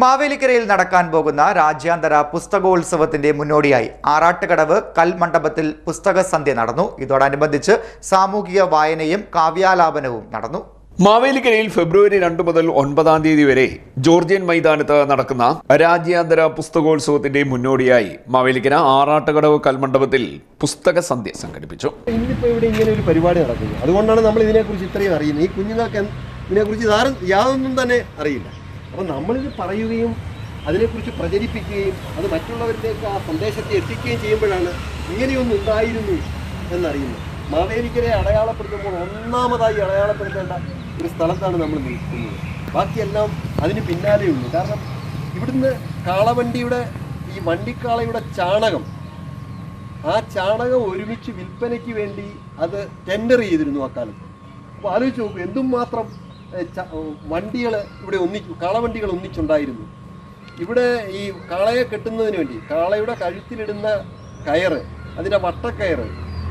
മാവേലിക്കരയിൽ നടക്കാൻ പോകുന്ന രാജ്യാന്തര പുസ്തകോത്സവത്തിന്റെ മുന്നോടിയായി ആറാട്ടുകടവ് കൽമണ്ഡപത്തിൽ പുസ്തക സന്ധ്യ നടന്നു. ഇതോടനുബന്ധിച്ച് സാമൂഹിക വായനയും കാവ്യാലാപനവും നടന്നു. മാവേലിക്കരയിൽ ഫെബ്രുവരി രണ്ട് മുതൽ ഒൻപതാം തീയതി വരെ ജോർജിയൻ മൈതാനത്ത് നടക്കുന്ന രാജ്യാന്തര പുസ്തകോത്സവത്തിന്റെ മുന്നോടിയായി മാവേലിക്കര ആറാട്ടുകടവ് കൽമണ്ഡപത്തിൽ പുസ്തക സന്ധ്യ സംഘടിപ്പിച്ചു. ഇന്നിപ്പോൾ ഇവിടെ ഇങ്ങനെ ഒരു പരിപാടി നടക്കുന്നു. അതുകൊണ്ടാണ് നമ്മൾ ഇതിനെക്കുറിച്ച് ഇത്രയും അറിയുന്നത്. ഈ കുഞ്ഞുങ്ങൾക്ക് ഇതിനെക്കുറിച്ച് യാതൊന്നും തന്നെ അറിയില്ല. അപ്പം നമ്മളിത് പറയുകയും അതിനെക്കുറിച്ച് പ്രചരിപ്പിക്കുകയും അത് മറ്റുള്ളവരിലേക്ക് ആ സന്ദേശത്തെ എത്തിക്കുകയും ചെയ്യുമ്പോഴാണ് ഇങ്ങനെയൊന്നും ഉണ്ടായിരുന്നു എന്നറിയുന്നത്. മാവേലിക്കരെ അടയാളപ്പെടുത്തുമ്പോൾ ഒന്നാമതായി അടയാളപ്പെടുത്തേണ്ട ഒരു സ്ഥലത്താണ് നമ്മൾ നിൽക്കുന്നത്. ബാക്കിയെല്ലാം അതിന് പിന്നാലെയുള്ളൂ കാരണം ഇവിടുന്ന് കാളവണ്ടിയുടെ ഈ വണ്ടിക്കാളയുടെ ചാണകം ആ ചാണകം ഒരുമിച്ച് വിൽപ്പനയ്ക്ക് വേണ്ടി അത് ടെൻഡർ ചെയ്തിരുന്നു അക്കാലത്ത്. അപ്പോൾ ആലോചിച്ച് നോക്കൂ എന്തും മാത്രം വണ്ടികൾ ഇവിടെ ഒന്നിച്ചു കാളവണ്ടികൾ ഒന്നിച്ചുണ്ടായിരുന്നു. ഇവിടെ ഈ കാളയെ കെട്ടുന്നതിന് വേണ്ടി കാളയുടെ കഴുത്തിലിടുന്ന കയറ് അതിന്റെ വട്ടക്കയറ്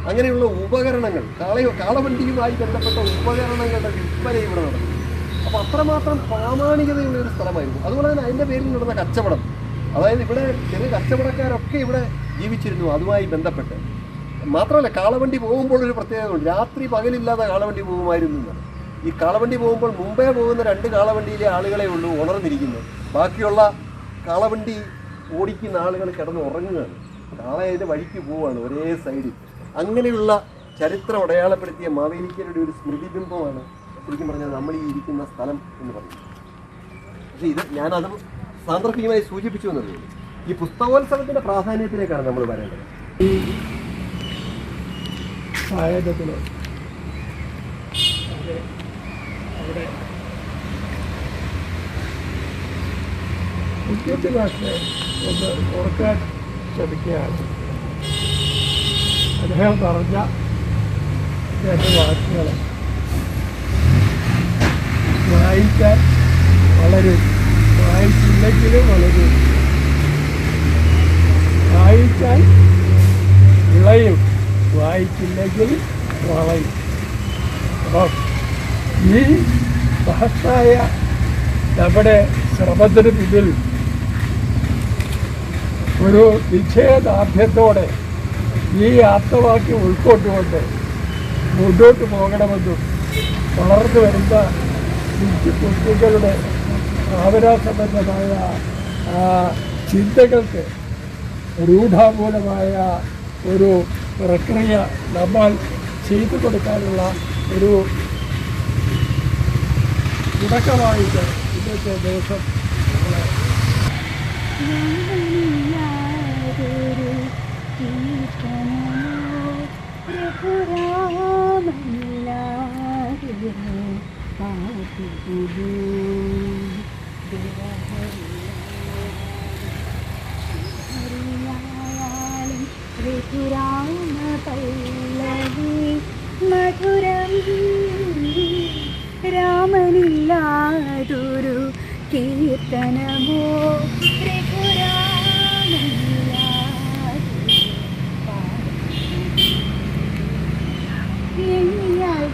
അങ്ങനെയുള്ള ഉപകരണങ്ങൾ കാള കാളവണ്ടിയുമായി ബന്ധപ്പെട്ട ഉപകരണങ്ങളുടെ വിൽപ്പന ഇവിടെ നടന്നു. അപ്പോൾ അത്രമാത്രം പ്രാമാണികതയുള്ള ഒരു സ്ഥലമായിരുന്നു. അതുപോലെ തന്നെ അതിന്റെ പേരിൽ നടന്ന കച്ചവടം. അതായത് ഇവിടെ ചെറിയ കച്ചവടക്കാരൊക്കെ ഇവിടെ ജീവിച്ചിരുന്നു അതുമായി ബന്ധപ്പെട്ട്. മാത്രമല്ല കാളവണ്ടി പോകുമ്പോൾ ഒരു പ്രത്യേകത ഉണ്ട്. രാത്രി പകലില്ലാതെ കാളവണ്ടി പോകുമായിരുന്നു എന്നാണ്. ഈ കാളവണ്ടി പോകുമ്പോൾ മുമ്പേ പോകുന്ന രണ്ട് കാളവണ്ടിയിലെ ആളുകളെ ഉള്ളൂ ഉണർന്നിരിക്കുന്നു ബാക്കിയുള്ള കാളവണ്ടി ഓടിക്കുന്ന ആളുകൾ കിടന്ന് ഉറങ്ങുകയാണ്. കാള അതിന്റെ വഴിക്ക് പോവുകയാണ് ഒരേ സൈഡിൽ അങ്ങനെയുള്ള ചരിത്രം അടയാളപ്പെടുത്തിയ മാവേലിക്കരുടെ ഒരു സ്മൃതിബിംബമാണ് ശരിക്കും പറഞ്ഞാൽ നമ്മൾ ഈ ഇരിക്കുന്ന സ്ഥലം എന്ന് പറയുന്നത്. പക്ഷേ ഇത് ഞാനത് സാന്ദർഭികമായി സൂചിപ്പിച്ചു എന്നുള്ളത് ഈ പുസ്തകോത്സവത്തിന്റെ പ്രാധാന്യത്തിലേക്കാണ് നമ്മൾ വരേണ്ടത്. സാഹചര്യത്തിൽ അവിടെ വിദ്യാഭ്യാസത്തെ ഒന്ന് ഓർക്കാൻ ശ്രമിക്കുകയാണ്. അദ്ദേഹം പറഞ്ഞ അദ്ദേഹത്തെ വാക്കുകൾ വായിക്കാൻ വളരും വായിച്ചില്ലെങ്കിലും വളരും വായിച്ചാൽ വിളയും. വായിച്ചില്ലെങ്കിൽ വളയും അപ്പം ഈ മഹത്തായ നമ്മുടെ ശ്രമത്തിന് പിന്നിൽ ഒരു നിശ്ചയദാർഢ്യത്തോടെ ഈ ആപ്തവാക്യം ഉൾക്കൊണ്ടുകൊണ്ട് മുന്നോട്ട് പോകണമെന്നും വളർന്നു വരുന്ന കുഞ്ഞു കുട്ടികളുടെ ഭാവനാസംബന്ധമായ ചിന്തകൾക്ക് രൂഢാമൂലമായ ഒരു പ്രക്രിയ നമ്മൾ ചെയ്തു കൊടുക്കാനുള്ള ഒരു തുടക്കമായിട്ട് ഇന്നത്തെ ദിവസം. നമ്മളെ കീർത്തനമോ?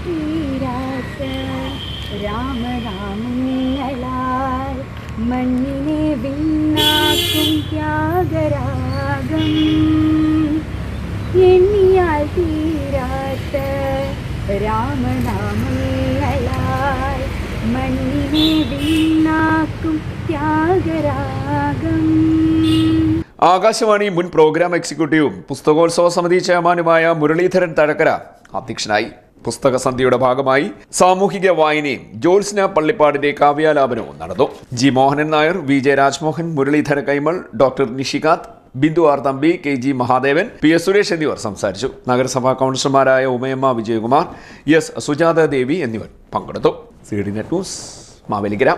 തീരാത്ത രാമരാമങ്ങളാൽ മണ്ണിനെ വിണ്ണാക്കും ത്യാഗരാഗം. എണ്ണിയാൽ തീരാത്ത രാമനാമങ്ങളാൽ ആകാശവാണി മുൻ പ്രോഗ്രാം എക്സിക്യൂട്ടീവും പുസ്തകോത്സവ സമിതി ചെയർമാനുമായ മുരളീധരൻ തഴക്കര അധ്യക്ഷനായി. പുസ്തക സന്ധ്യയുടെ ഭാഗമായി സാമൂഹിക വായനയും ജോത്സ്ന പള്ളിപ്പാടിന്റെ കാവ്യാലാപനവും നടന്നു. G Mohanan Nair V J Rajmohan Muraleedhara Kaimal doctor Nishikanth Bindu R Thampi K G Mahadevan P S Suresh എന്നിവർ സംസാരിച്ചു. നഗരസഭാ കൗൺസിലർമാരായ ഉമയമ്മ വിജയകുമാർ എസ് സുജാത ദേവി എന്നിവർ പങ്കെടുത്തു. C D net news Mavelikkara.